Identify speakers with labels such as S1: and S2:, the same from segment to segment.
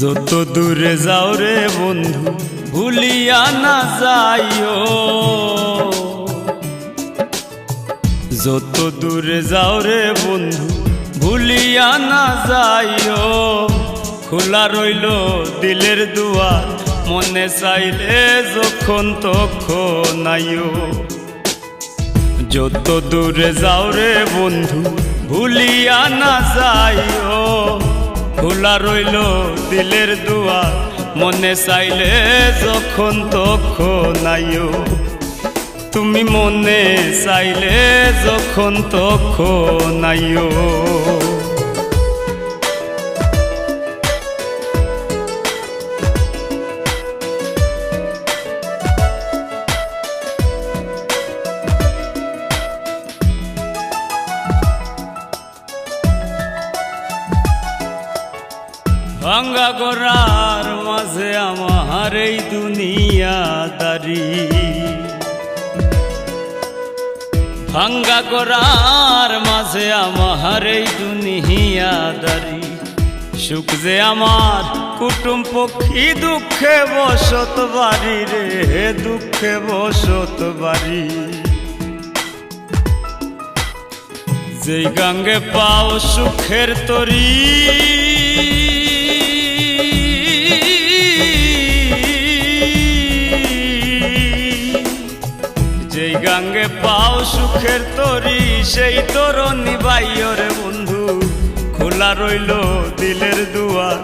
S1: যত দূরে যাও রে বন্ধু, ভুলিয়া না যাইও। যত দূরে যাও রে বন্ধু, ভুলিয়া না যাইও। খোলা রইল দিলের দুয়ার, মনে চাইলে যখন তখন আইও। যত দূরে যাও রে বন্ধু, ভুলিয়া না যাইও। খোলা রইল দিলের দুয়ার মনে চাইলে যখন তখন আইও। তুমি মনে চাইলে যখন তখন আইও। ভাঙ্গা গোরার মাঝে আমার এই দুনিয়াদারি ভাঙ্গা গোরার মাঝে আমার এই দুনিয়াদারি সুখ যে আমার, কুটুম পক্ষী, দুঃখে বসত বাড়ি রে দুঃখে বসত বাড়ি। যেই গাঙ্গে পাও সুখের তরী গাঙ্গে পাও সুখের তরি, সেই তোর নিবাইয়রে বন্ধু। খোলা রইল দিলের দুয়ার,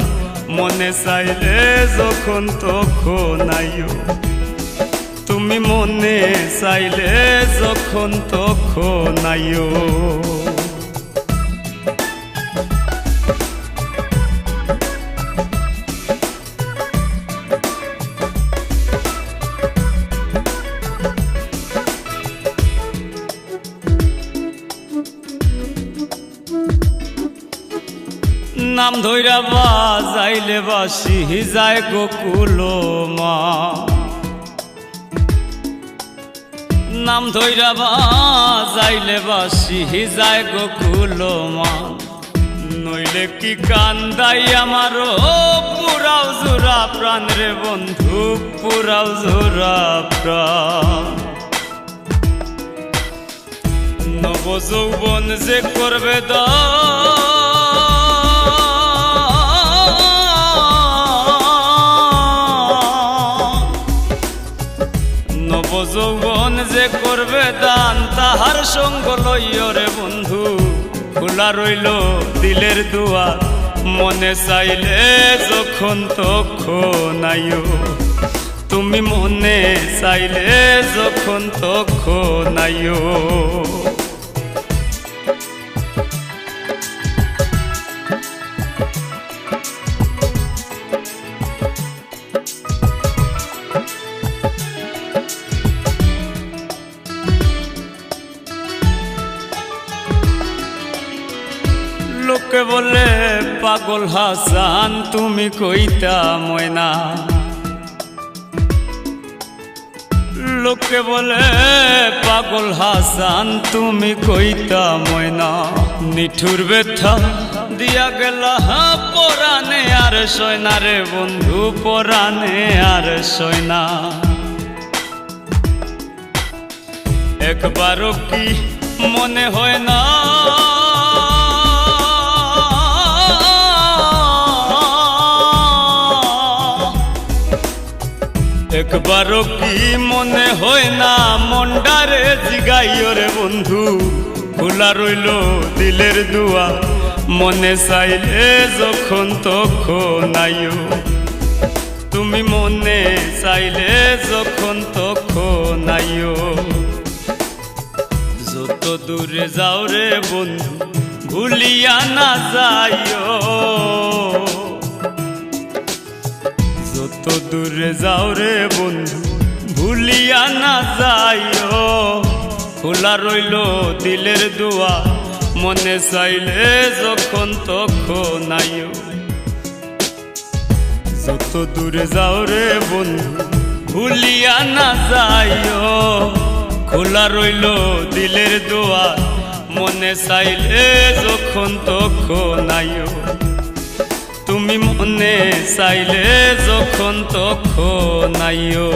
S1: মনে চাইলে যখন তখন আইও। তুমি মনে চাইলে যখন তখন আইও। নাম ধৈরা বাজাইলে বাসি যায় গোকুল মা নাম ধৈরা বাজাইলে বাসি যায় গোকুল মা নইলে কি কান্দাই আমার পুরাও জোড়া প্রাণ রে বন্ধু, পুরাও জোড়া প্রাণ। নব যৌবন যে করবে দা তাহার সঙ্গ লইয়রে বন্ধু। খোলা রইল দিলের দুয়ার মনে চাইলে যখন তখন আয়ো তুমি মনে চাইলে যখন তখন আইও। লোকে বলে পাগল হাসান, তুমি কইতা ময়না? লোকে বলে পাগল হাসান, তুমি কইতা ময়না? নিঠুর ব্যথা দিয়া গেল পরানে আর সয়না রে বন্ধু পরানে আর সয়না একবারও কি মনে হয় না? একবারও কি মনে হয় না মন্ডারে জিগাইও বন্ধু? খোলা রইল দিলের দুয়া, মনে চাইলে যখন তখন আইও। তুমি মনে চাইলে যখন তখন আইও। যত দূরে যাও রে বন্ধু, ভুলিয়া না যাইও। দূরে যাও রে বন্ধু, ভুলিয়া না যাইও। খোলা রইল দিলের দুয়া, মনে চাইলে যখন তখন আইও। যত দূরে যাও রে বন্ধু, ভুলিয়া না যাইও। খোলা রইল দিলের দোয়া, মনে চাইলে যখন তখন আইও। তুমি মনে চাইলে যখন তখন আইও।